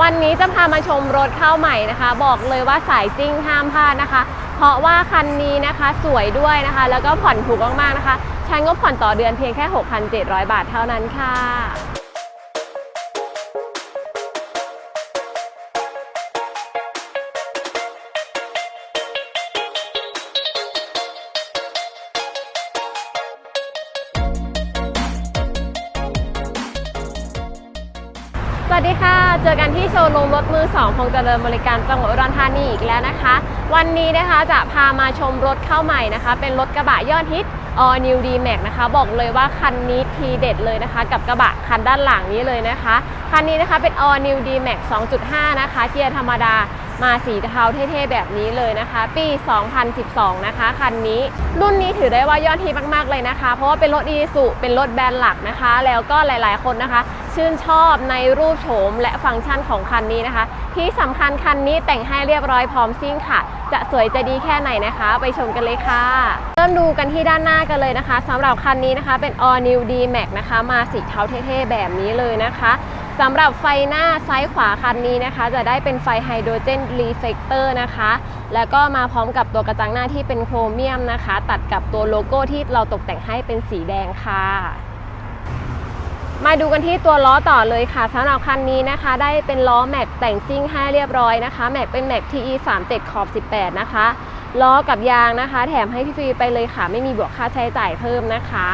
วันนี้จะพามาชมรถเข้าใหม่นะคะ บอกเลยว่าสายซิ่งห้ามพลาดนะคะ เพราะว่าคันนี้นะคะสวยด้วยนะคะ แล้วก็ผ่อนถูกมากๆนะคะ ใช้งบผ่อนต่อเดือนเพียงแค่ 6,700 บาทเท่านั้นค่ะ วัสดีค่ะ เจอกันที่โชว์รูมรถมือสองคงเจริญบริการจังหวัดอุดรธานีอีกแล้วนะคะ วันนี้นะคะจะพามาชมรถเข้าใหม่นะคะ เป็นรถกระบะยอดฮิต All New D Max นะคะ บอกเลยว่าคันนี้ทีเด็ดเลยนะคะ กับกระบะคันด้านหลังนี้เลยนะคะ คันนี้นะคะเป็น All New D Max 2.5 นะคะเกียร์ธรรมดามาสีเทาเท่ๆแบบนี้เลยนะคะ ปี 2012 นะคะคันนี้ รุ่นนี้ถือได้ว่ายอดฮิตมากๆเลยนะคะ เพราะว่าเป็นรถอีสุเป็นรถแบรนด์หลักนะคะ แล้วก็หลายๆคนนะคะ ชื่นชอบในรูปโฉมและฟังก์ชันของคันนี้นะคะ ที่สำคัญคันนี้แต่งให้เรียบร้อยพร้อมซิ่งค่ะ จะสวยจะดีแค่ไหนนะคะ ไปชมกันเลยค่ะ เริ่มดูกันที่ด้านหน้ากันเลยนะคะสำหรับคันนี้นะคะเป็น All New D Max นะคะ มาสีเทาเท่ๆแบบนี้เลยนะคะสำหรับไฟหน้าซ้ายขวาคันนี้นะคะ จะได้เป็นไฟไฮโดรเจนรีเฟกเตอร์นะคะ แล้วก็มาพร้อมกับตัวกระจังหน้าที่เป็นโครเมียมนะคะ ตัดกับตัวโลโก้ที่เราตกแต่งให้เป็นสีแดงค่ะ มาดูกันที่ตัวล้อต่อเลยค่ะสำหรับคันนี้นะคะ ได้เป็นล้อแม็กแต่งซิ่งให้เรียบร้อยนะคะแม็กเป็นแม็ก TE 3 7ขอบ 18 นะคะล้อกับยางนะคะ แถมให้พี่ฟรีไปเลยค่ะ ไม่มีบวกค่าใช้จ่ายเพิ่มนะคะ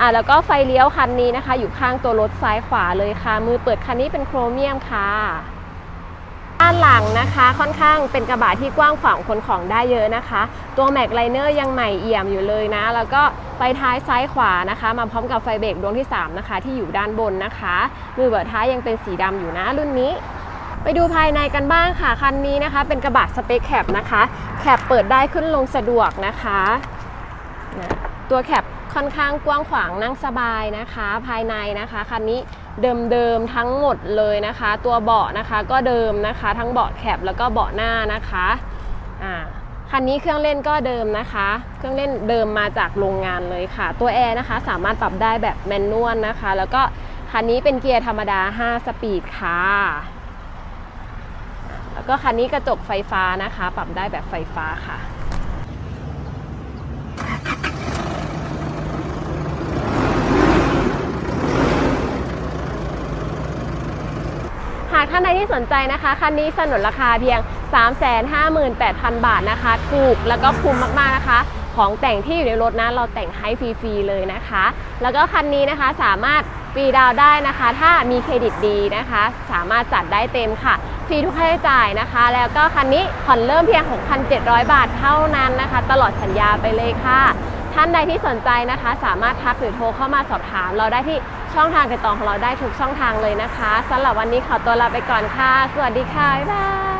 อ่าแล้วก็ไฟเลี้ยวคันนี้นะคะ อยู่ข้างตัวรถซ้ายขวาเลยค่ะ มือเปิดคันนี้เป็นโครเมียมค่ะ หลังนะคะ ค่อนข้างเป็นกระบะที่กว้างขวางขนของได้เยอะนะคะ ตัวแม็กไลเนอร์ยังใหม่เอี่ยมอยู่เลยนะ แล้วก็ไฟท้ายซ้ายขวานะคะ มาพร้อมกับไฟเบรกดวงที่ 3 นะคะ ที่อยู่ด้านบนนะคะ มือเบิดท้ายยังเป็นสีดำอยู่นะรุ่นนี้ไปดูภายในกันบ้างค่ะ คันนี้นะคะ เป็นกระบะสเปคแคปนะคะ แคปเปิดได้ขึ้นลงสะดวกนะคะนะตัวแคป ค่อนข้างกว้างขวางนั่งสบายนะคะ ภายในนะคะคันนี้เดิมๆทั้งหมดเลยนะคะ ตัวเบาะนะคะก็เดิมนะคะ ทั้งเบาะแคปแล้วก็เบาะหน้านะคะอ่าคันนี้เครื่องเล่นก็เดิมนะคะ เครื่องเล่นเดิมมาจากโรงงานเลยค่ะ ตัวแอร์นะคะสามารถปรับได้แบบแมนนวลนะคะ แล้วก็คันนี้เป็นเกียร์ธรรมดา 5 สปีดค่ะ แล้วก็คันนี้กระจกไฟฟ้านะคะ ปรับได้แบบไฟฟ้าค่ะ หากท่านใดที่สนใจนะคะ คันนี้สนุนราคาเพียง 358,000 บาทนะคะ ถูกแล้วก็คุ้มมากๆนะคะ ของแต่งที่อยู่ในรถนะเราแต่งให้ฟรีๆเลยนะคะ แล้วก็คันนี้นะคะสามารถฟรีดาวได้นะคะ ถ้ามีเครดิตดีนะคะ สามารถจัดได้เต็มค่ะฟรีทุกค่าใช้จ่ายนะคะ แล้วก็คันนี้ผ่อนเริ่มเพียง 6,700 บาทเท่านั้นนะคะ ตลอดสัญญาไปเลยค่ะ ท่านใดที่สนใจนะคะ สามารถทักหรือโทรเข้ามาสอบถามเราได้ที่ ช่องทางติดต่อของเราได้ทุกช่องทางเลยนะคะสำหรับวันนี้ขอตัวลาไปก่อนค่ะ สวัสดีค่ะ บ๊ายบาย